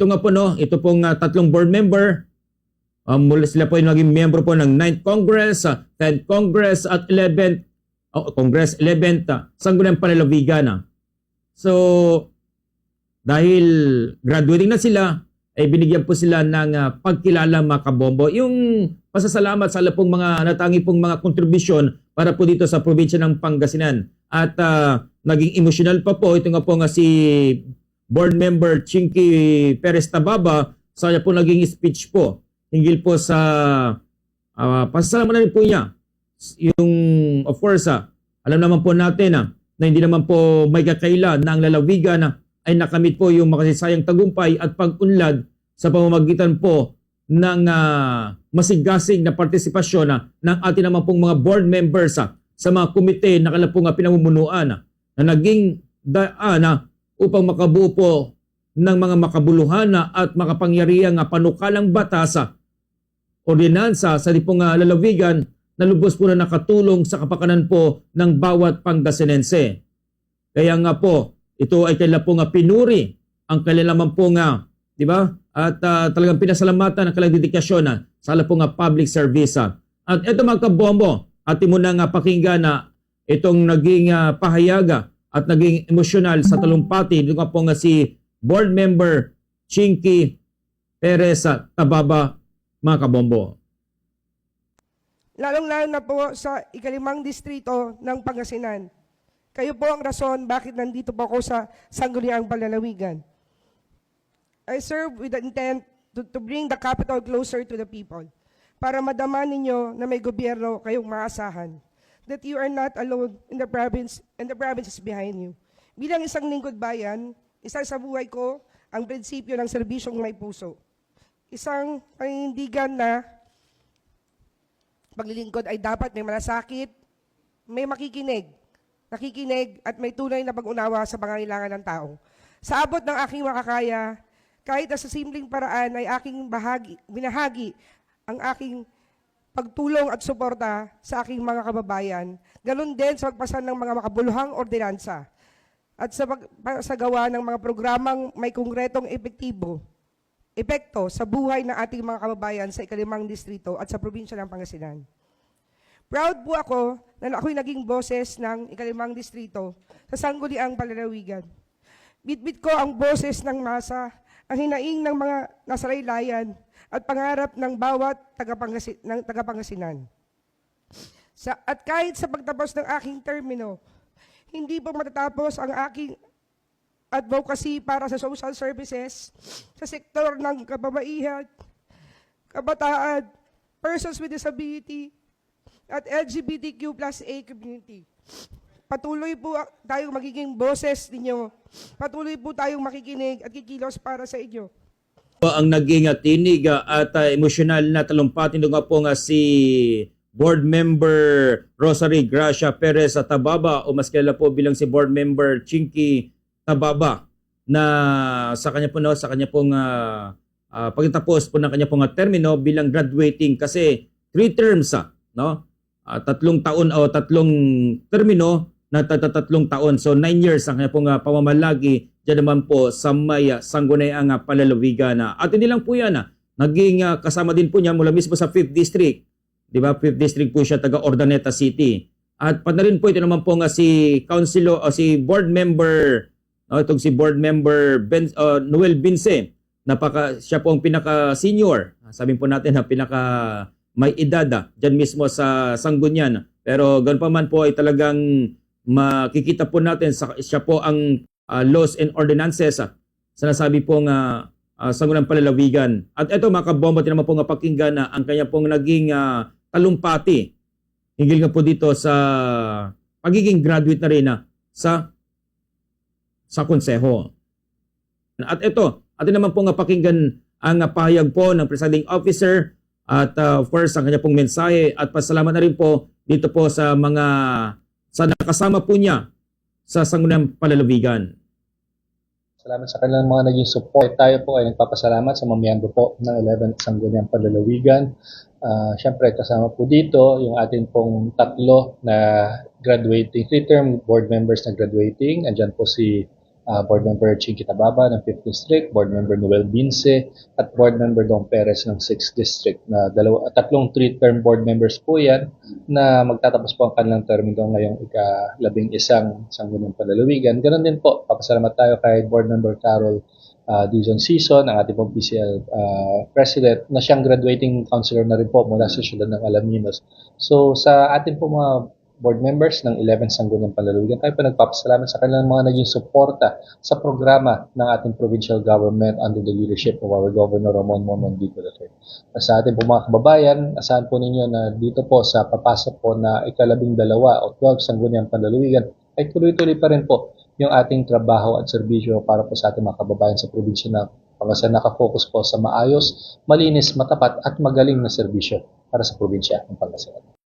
ito nga po no, ito pong ah, tatlong board member, um, mula sila po yung naging member po ng 9th Congress, ah, 10th Congress at 11th oh, Congress 11th uh, Sangguniang Panlalawigan. ah. So dahil graduating na sila, ay binigyan po sila ng ah, pagkilala mga kabombo. Yung pasasalamat sa ala pong mga natangi pong mga kontribusyon para po dito sa probinsya ng Pangasinan. At ah, naging emotional pa po, ito nga po nga si board member Chinky Perez Tababa sa po naging speech po hinggil po sa uh, pasasalamat na rin po niya. Yung of course ah, alam naman po natin ah, na hindi naman po may kakaila na ang lalawigan na ay nakamit po yung makasisayang tagumpay at pag-unlad sa pamamagitan po ng ah, masigasig na partisipasyon na ng ating naman pong mga board members ah, sa mga komite na kala po nga pinamumunuan ah, na naging daan ah, upang makabuo po ng mga makabuluhan na at makapangyarihang ah, panukalang batas ah, ordinansa sa di pong ah, lalawigan na lubos po na nakatulong sa kapakanan po ng bawat Pangasinense. Kaya nga po, ito ay kaila po nga pinuri ang naman po nga, di ba? At ah, talagang pinasalamatan ang kailang dedikasyon na sa ala nga public service. At ito mga kabombo, atin mo na nga pakinggan na itong naging ah, pahayaga at naging emosyonal sa talumpati. Ito nga po nga si board member Chinky Perez ah, Tababa, mga kabombo. lalong-lalo na po sa ikalimang distrito ng Pangasinan. Kayo po ang rason bakit nandito po ako sa Sangguniang Palalawigan. I serve with the intent to, to bring the capital closer to the people para madama ninyo na may gobyerno kayong maasahan that you are not alone in the province and the provinces behind you. Bilang isang lingkod bayan, isa sa buhay ko ang prinsipyo ng serbisyong may puso. Isang panindigan na paglilingkod ay dapat may malasakit, may makikinig, nakikinig at may tunay na pag-unawa sa pangangailangan ng tao. Sa abot ng aking makakaya, kahit na sa simpleng paraan ay aking bahagi, binahagi ang aking pagtulong at suporta sa aking mga kababayan. Ganun din sa pagpasan ng mga makabuluhang ordinansa at sa pagsagawa ng mga programang may kongretong epektibo epekto sa buhay ng ating mga kababayan sa ikalimang distrito at sa probinsya ng Pangasinan. Proud po ako na ako'y naging boses ng ikalimang distrito sa sangguniang palalawigan. Bitbit ko ang boses ng masa, ang hinaing ng mga nasalaylayan at pangarap ng bawat tagapangasi, ng tagapangasinan. Sa, at kahit sa pagtapos ng aking termino, hindi po matatapos ang aking advocacy para sa social services sa sektor ng kababaihan, kabataan, persons with disability, at LGBTQ plus A community. Patuloy po tayong magiging boses ninyo. Patuloy po tayong makikinig at kikilos para sa inyo. ang naging uh, tinig uh, at uh, emosyonal na talumpati nung nga po nga si board member Rosary Gracia Perez at Tababa o mas kilala po bilang si board member Chinky Tababa na sa kanya po no, sa kanya pong uh, uh, pagtatapos po ng kanya pong uh, termino bilang graduating kasi three terms ah, no? Ah, tatlong taon o tatlong termino na tatatatlong taon. So nine years ang kanya pong uh, pamamalagi Diyan naman po sa may uh, Sangguniang uh, Palalawigan. na At hindi lang po yan. Uh, naging uh, kasama din po niya mula mismo sa 5th District. Di ba? 5th District po siya taga Ordaneta City. At pa na rin po ito naman po nga si councilor o si board member no, itong si board member ben, uh, Noel Binse. Napaka siya po ang pinaka senior. Sabihin po natin na pinaka may edad ah, dyan mismo sa Sanggunian. Pero ganoon pa man po ay talagang makikita po natin sa, siya po ang uh, laws and ordinances uh, sinasabi po nga uh, sangunang palalawigan. At ito mga kabomba, naman po nga pakinggan na ang kanya pong naging uh, talumpati. Hinggil nga po dito sa pagiging graduate na rin na sa sa konseho. At ito, atin naman po nga pakinggan ang uh, pahayag po ng presiding officer at uh, first ang kanya pong mensahe at pasalamat na rin po dito po sa mga sa nakasama po niya sa sangunang palalawigan. Salamat sa kanilang mga naging support. Tayo po ay nagpapasalamat sa mga miyembro po ng 11th Sangguniang Palalawigan. Uh, Siyempre, kasama po dito yung atin pong tatlo na graduating, three-term board members na graduating. Andyan po si uh, Board Member Chinky Tababa ng 5th District, Board Member Noel Binse, at Board Member Dong Perez ng 6th District. Na dalawa, tatlong three-term board members po yan na magtatapos po ang kanilang termino ngayong ika-labing isang sangguniang palalawigan. Ganon din po, papasalamat tayo kay Board Member Carol uh, Dizon Season, ang ating pong PCL uh, President, na siyang graduating counselor na rin po mula sa siyudad ng Alaminos. So sa ating po mga board members ng 11 Sangguniang Palalawigan, tayo po nagpapasalamat sa kanilang mga naging suporta sa programa ng ating provincial government under the leadership of our Governor Ramon Momon Dito III. Sa ating po mga kababayan, asahan po ninyo na dito po sa papasok po na ikalabing dalawa o 12 Sangguniang Palalawigan ay tuloy-tuloy pa rin po yung ating trabaho at serbisyo para po sa ating mga kababayan sa probinsya na Pangasinan nakafocus po sa maayos, malinis, matapat at magaling na serbisyo para sa probinsya ng Pangasinan.